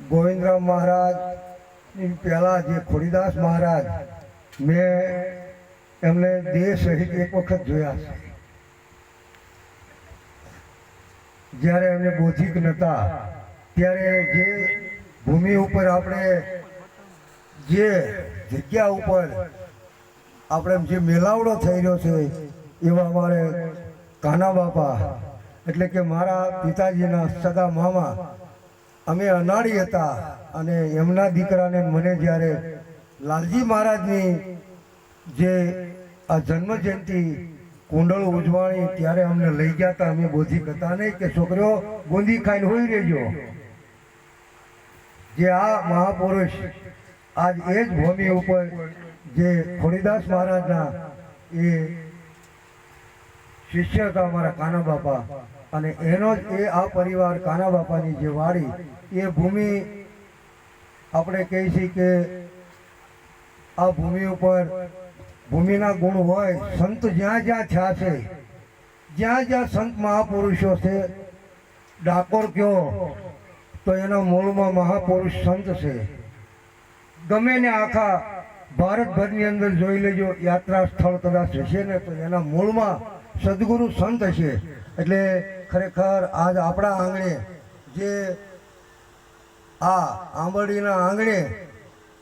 ગોવિંદરામ મહારાજ પહેલા જે ખોડીદાસ મહારાજ, મેં એમને દેહ સહિત એક વખત જોયા છે. જ્યારે એમને બોધિક નહોતા ત્યારે જે ભૂમિ ઉપર આપણે જે જગ્યા ઉપર આપણે જે મેલાવડો થઈ રહ્યો છે, એવા અમારે કાના બાપા, એટલે કે મારા પિતાજીના સગા મામા અમે અનાળી હતા અને એમના દીકરાને મને જ્યારે લાલજી મહારાજની જે આ જન્મ જયંતિ કુંડળ ઉજવાણી ત્યારે અમને લઈ ગયા હતા, અમે બોધી હતા નહીં કે છોકરીઓ ગુંદી ખાઈને હોઈ રહેજો. જે આ મહાપુરુષ આજ એ જ ભૂમિ ઉપર જે ખોડીદાસ મહારાજના એ શિષ્ય હતા અમારા કાના બાપા અને એનો જ એ આ પરિવાર કાના બાપાની જે વાડી એ ભૂમિ આપણે કહી છીએ કે આ ભૂમિ ઉપર ભૂમિના ગુણ હોય, સંત જ્યાં જ્યાં થયા છે, જ્યાં જ્યાં સંત મહાપુરુષો છે, ડાકોર કયો, તો એના મૂળમાં મહાપુરુષ સંત છે. ગમે ને આખા ભારતભરની અંદર જોઈ લેજો, યાત્રા સ્થળ કદાચ હશે ને, તો એના મૂળમાં સદગુરુ સંત છે. એટલે ખરેખર આજ આપણા આંગણે જે આ આંબળીના આંગણે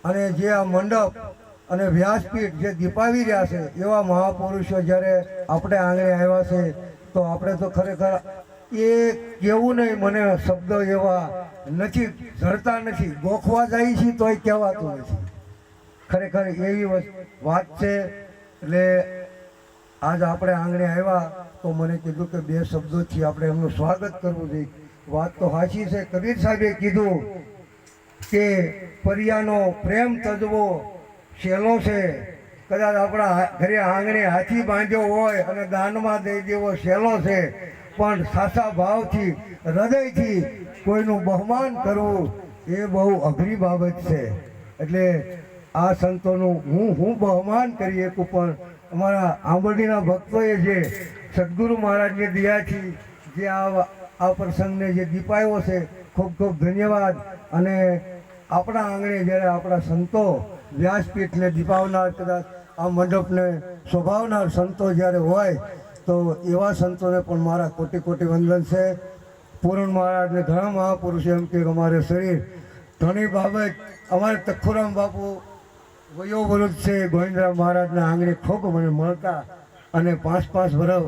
અને જે આ મંડપ અને વ્યાસપીઠ જે દીપાવી રહ્યા છે, એવા મહાપુરુષો જ્યારે આપણે આંગણે આવ્યા છે, તો આપણે તો ખરેખર એ કેવું નહીં, મને શબ્દ એવા નથી ધરતા નથી, ગોખવા જાય છે તોય કહેવાતું નથી. ખરેખર એવી વાત છે, એટલે આજ આપણે આંગણે આવ્યા, તો મને કીધું કે બે શબ્દોથી આપણે એમનું સ્વાગત કરવું જોઈએ. વાત તો હાચી છે. કબીર સાહેબે કીધું કે પરિયાનો પ્રેમ તજવો સહેલો છે? કદાચ આપણા ઘરે આંગણે હાથી બાંધ્યો હોય અને દાનમાં દઈ દેવો સહેલો છે? પણ સાચા ભાવથી, હૃદયથી કોઈનું બહુમાન કરવું એ બહુ અઘરી બાબત છે. એટલે આ સંતોનું હું હું બહુમાન કરી શકું, પણ અમારા આંબરડીના ભક્તોએ જે સદગુરુ મહારાજની દયાથી જે આ આ પ્રસંગને જે દીપાયો છે, ખૂબ ખૂબ ધન્યવાદ. અને આપણા આંગણે જ્યારે આપણા સંતો વ્યાસપીઠને દીપાવનાર કદાચ આ મંડપને શોભાવનાર સંતો જ્યારે હોય, તો એવા સંતોને પણ મારા કોટી કોટી વંદન છે. પૂરણ મહારાજને ઘણા મહાપુરુષ એમ કે અમારે શરીર ઘણી બાબત અમારે તખુરામ બાપુ વયોવૃદ્ધ છે. ગોવિંદરામ મહારાજના આંગણે ખૂબ મને મળતા અને પાંચ પાંચ વર્ષ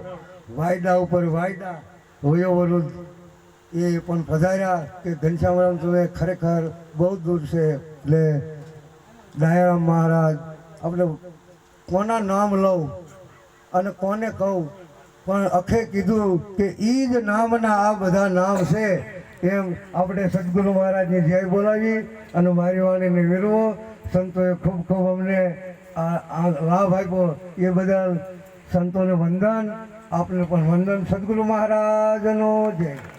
વાયદા ઉપર વાયદા વયો વરુદ એ પણ પધાર્યા કે ઘનશ્યામરામ તમે ખરેખર બહુ દૂર છે. એટલે દયારામ મહારાજ, આપણે કોના નામ લઉં અને કોને કહું? પણ અખે કીધું કે ઈ જ નામના આ બધા નામ છે એમ આપણે સદગુરુ મહારાજની જય બોલાવી અને મારી વાણીને વિરવો. સંતોએ ખૂબ ખૂબ અમને આ લાભ આપ્યો. એ બદલ સંતોને વંદન. આપને પણ વંદન સદગુરુ મહારાજનો જય.